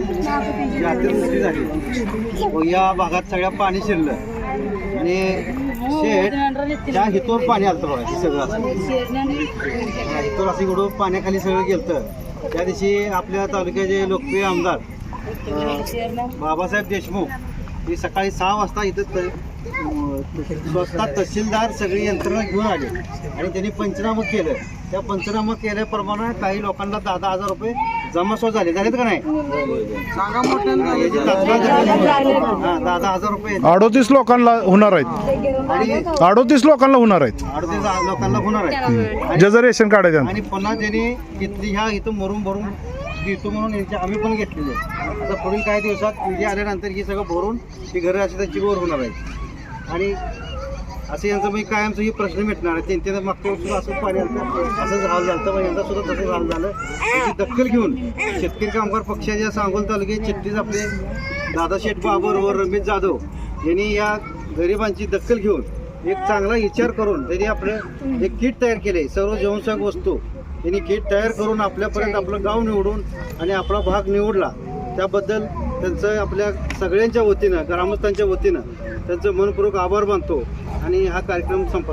जी अतिवृष्टी झाली व या भागात सगळ्या पाणी शिरलं. आणि शेत त्या हितोर पाणी आलं बघा हे सगळं असं. हितोर असं इकडं पाण्याखाली सगळं गेलं त्या दिवशी आपल्या तालुक्याचे लोकप्रिय आमदार बाबासाहेब देशमुख हे सकाळी सहा वाजता इथं स्वतः तहसीलदार सगळी यंत्रणा घेऊन आले. आणि त्यांनी पंचनामा केलं. त्या पंचनामा केल्याप्रमाणे काही लोकांना दहा दहा हजार रुपये जमासो झाले. झालेत का नाही? सांगा मोठ्या दहा दहा हजार रुपये अडोतीस लोकांना होणार आहेत. आणि अडोतीस लोकांना होणार आहेत. अडतीस लोकांना होणार आहे आणि- ज्याचं रेशन काढायचं आणि पुन्हा त्यांनी इथली ह्या इथं मरून भरून देतो म्हणून यांचे आम्ही पण घेतलेले आहे. आता पुढील काही दिवसात पिढी आल्यानंतर ही सगळं भरून ही घरं अशी त्यांची गोर होणार आहे आणि असं यांचं मी कायमचं हे प्रश्न मिटणार आहे. त्यांच्या मागच्या वर्षी असं पाणी आलं असंच हाल झालं मग यांचा सुद्धा तसंच हाल झालं. त्याची दखल घेऊन शेतकरी कामगार पक्षाच्या सांगोल तालुक्यात चिठ्ठीच आपले दादा शेठ बाबर व रमेश जाधव यांनी या गरिबांची दखल घेऊन एक चांगला विचार करून त्यांनी आपलं एक किट तयार केले सर्व जीवनसहायक वस्तू. त्यांनी किट तयार करून आपल्यापर्यंत आपलं गाव निवडून आणि आपला भाग निवडला. त्याबद्दल त्यांचं आपल्या सगळ्यांच्या वतीनं ग्रामस्थांच्या वतीनं त्यांचं मनपूर्वक आभार मानतो. आणि हा कार्यक्रम संप